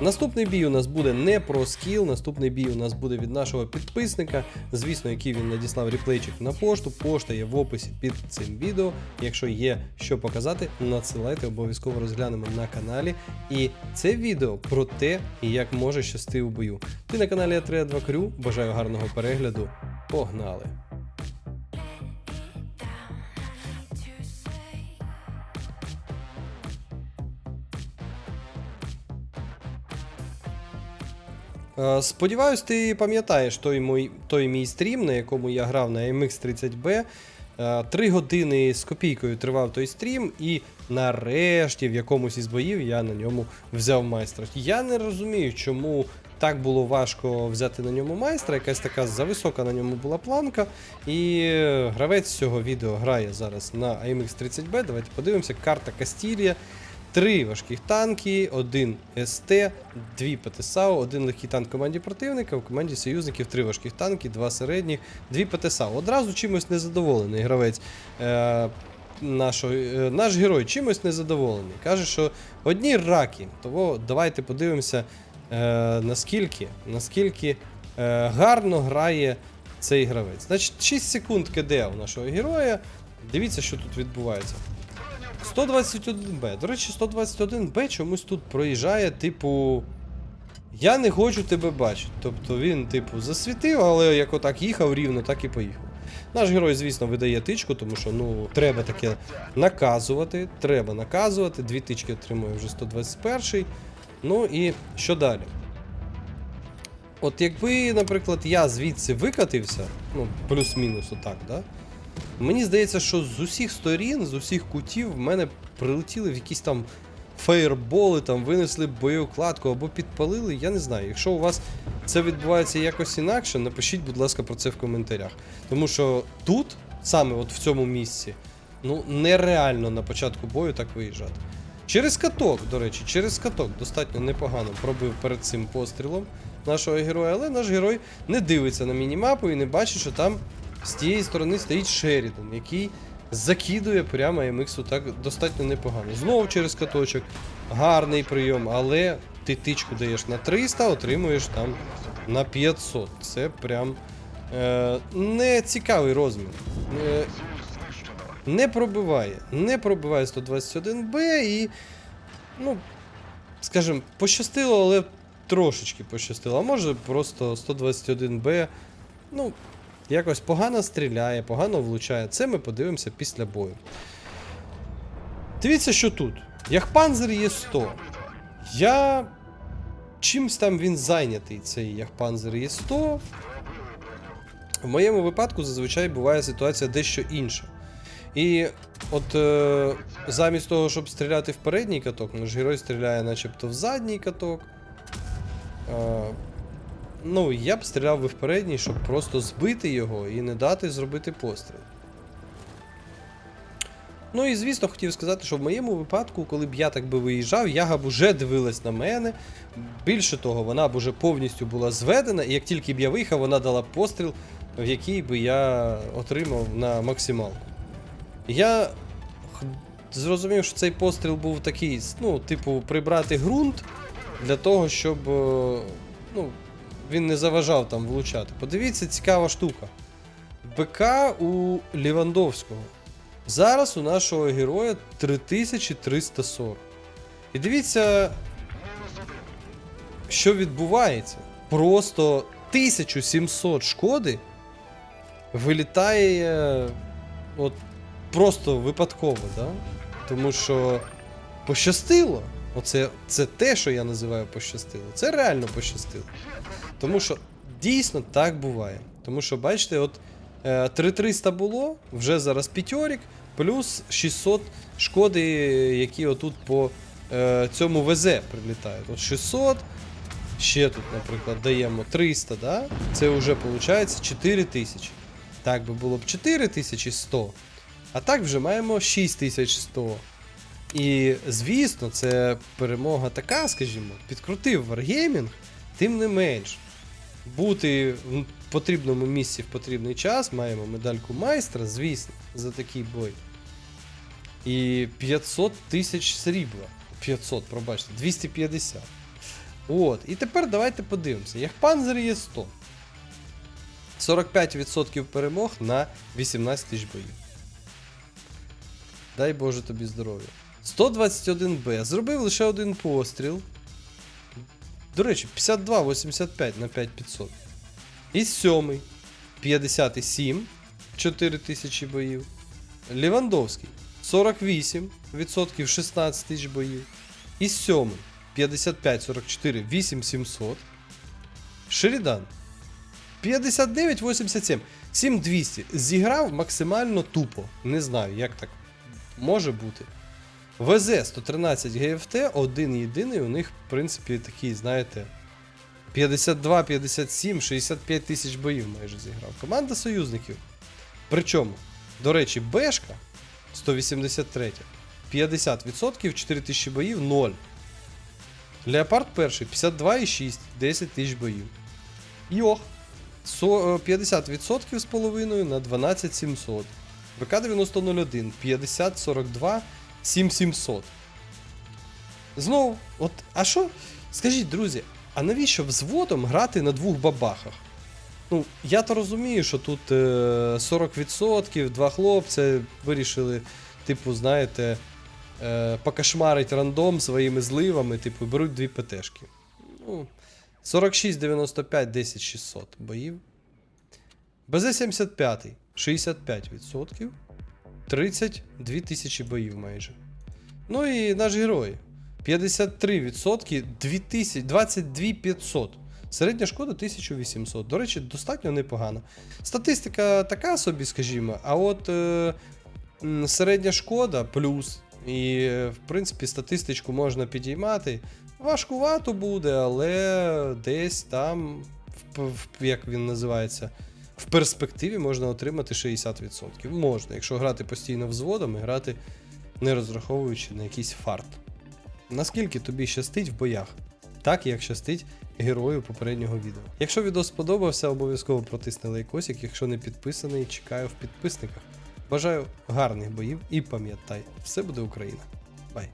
Наступний бій у нас буде не про скіл, наступний бій у нас буде від нашого підписника. Звісно, який він надіслав реплейчик на пошту. Пошта є в описі під цим відео. Якщо є що показати, надсилайте, обов'язково розглянемо на каналі. І це відео про те, як може щасти у бою. Ти на каналі А3 2 Крю. Бажаю гарного перегляду. Погнали! Сподіваюсь, ти пам'ятаєш той, мій, той мій стрім, на якому я грав на MX30B. Е, Три години з копійкою тривав той стрім, і нарешті в якомусь із боїв я на ньому взяв майстра. Я не розумію, чому так було важко взяти на ньому майстра, якась така зависока на ньому була планка. І е, гравець цього відео грає зараз на AMX30B. Давайте подивимося. Карта Кастілія. Три важких танки, один СТ, дві ПТСАУ, один легкий танк в команді противника, в команді союзників три важких танки, два середніх, дві ПТСАУ. Одразу чимось незадоволений гравець. Е, нашого, е, наш герой чимось незадоволений. Каже, що одні раки. Того давайте подивимося, е, наскільки, наскільки е, гарно грає цей гравець. Значить, 6 секунд КД у нашого героя. Дивіться, що тут відбувається. 121Б. До речі, 121Б чомусь тут проїжджає, типу. Я не хочу тебе бачити. Тобто він, типу, засвітив, але як отак їхав рівно, так і поїхав. Наш герой, звісно, видає тичку, тому що ну, треба таке наказувати. Треба наказувати. Дві тички отримує вже 121. Ну і що далі? От якби, наприклад, я звідси викатився, ну, плюс-мінус отак, да? Мені здається, що з усіх сторін, з усіх кутів в мене прилетіли в якісь там фейерболи, там винесли боєукладку або підпалили. Я не знаю. Якщо у вас це відбувається якось інакше, напишіть, будь ласка, про це в коментарях. Тому що тут, саме от в цьому місці, ну нереально на початку бою так виїжджати. Через каток, до речі, через каток достатньо непогано пробив перед цим пострілом нашого героя, але наш герой не дивиться на мінімапу і не бачить, що там з тієї сторони стоїть Шерідан, який закидує прямо MX так достатньо непогано. Знову через каточок. Гарний прийом, але ти тичку даєш на 300, отримуєш там на 500. Це прям е, не цікавий розмір. Е, не пробиває. Не пробиває 121Б і. Ну, скажімо, пощастило, але трошечки пощастило. А може просто 121Б. Ну, якось погано стріляє, погано влучає. Це ми подивимося після бою. Дивіться, що тут. Яхпанзер є 100. Я. Чимсь там він зайнятий, цей Яхпанзер є 100. В моєму випадку зазвичай буває ситуація дещо інша. І от е, замість того, щоб стріляти в передній каток, наш герой стріляє начебто в задній каток. Е, ну, я б стріляв би в передній, щоб просто збити його і не дати зробити постріл. Ну і звісно, хотів сказати, що в моєму випадку, коли б я так би виїжджав, яга б уже дивилась на мене. Більше того, вона б уже повністю була зведена, і як тільки б я виїхав, вона дала постріл, в який би я отримав на максималку. Я зрозумів, що цей постріл був такий, ну, типу, прибрати ґрунт для того, щоб е, ну, він не заважав там влучати. Подивіться, цікава штука. БК у Лівандовського. Зараз у нашого героя 3340. І дивіться, що відбувається. Просто 1700 шкоди вилітає от просто випадково, да? Тому що пощастило. Оце це те, що я називаю пощастило. Це реально пощастило. Тому що дійсно так буває. Тому що, бачите, от е, 3300 було, вже зараз п'ятьорік, плюс 600 шкоди, які отут по е, цьому ВЗ прилітають. От 600, ще тут, наприклад, даємо 300, да? це вже виходить 4000. Так би було б 4100, а так вже маємо 6100. І звісно, це перемога така, скажімо, підкрутив Wargaming, тим не менш. Бути в потрібному місці в потрібний час, маємо медальку майстра, звісно, за такий бой. І 500 тисяч срібла. 500, пробачте, 250. От. І тепер давайте подивимося. Як панзер є 100. 45% перемог на 18 тисяч боїв. Дай Боже тобі здоров'я. 121Б. Зробив лише один постріл. До речі, 52,85 на 5500. І сьомий. 57. 4000 боїв. Лівандовський. 48% 16 тисяч боїв. І сьомий. 55-44, 8700. Шерідан. 59-87. 7200. Зіграв максимально тупо. Не знаю, як так може бути. ВЗ 113 ГФТ, один єдиний, у них, в принципі, такий, знаєте, 52, 57, 65 тисяч боїв майже зіграв. Команда союзників. Причому, до речі, Бешка 183, 50%, 4 тисячі боїв, 0. Леопард перший 52,6, 10 тисяч боїв. Йох. е, 50% з половиною на 12700. ВК-9001 50-42 7700. Знову, от, а що? Скажіть, друзі, а навіщо взводом грати на двох бабахах? Ну, я то розумію, що тут е, 40%, два хлопця вирішили, типу, знаєте, е, покошмарить рандом своїми зливами, типу, беруть дві ПТшки. Ну, 46, 95, 10, 600 боїв. БЗ-75, 65%. 32 тисячі боїв майже. Ну і наш герой. 53%, 2000, 22 500. Середня шкода 1800. До речі, достатньо непогано. Статистика така собі, скажімо, а от е, середня шкода плюс. І, в принципі, статистичку можна підіймати. Важкувато буде, але десь там, в, в, як він називається, в перспективі можна отримати 60%. Можна, якщо грати постійно взводом і грати не розраховуючи на якийсь фарт. Наскільки тобі щастить в боях? Так як щастить герою попереднього відео. Якщо відео сподобався, обов'язково протисни лайкосик. Якщо не підписаний, чекаю в підписниках. Бажаю гарних боїв і пам'ятай, все буде Україна. Бай!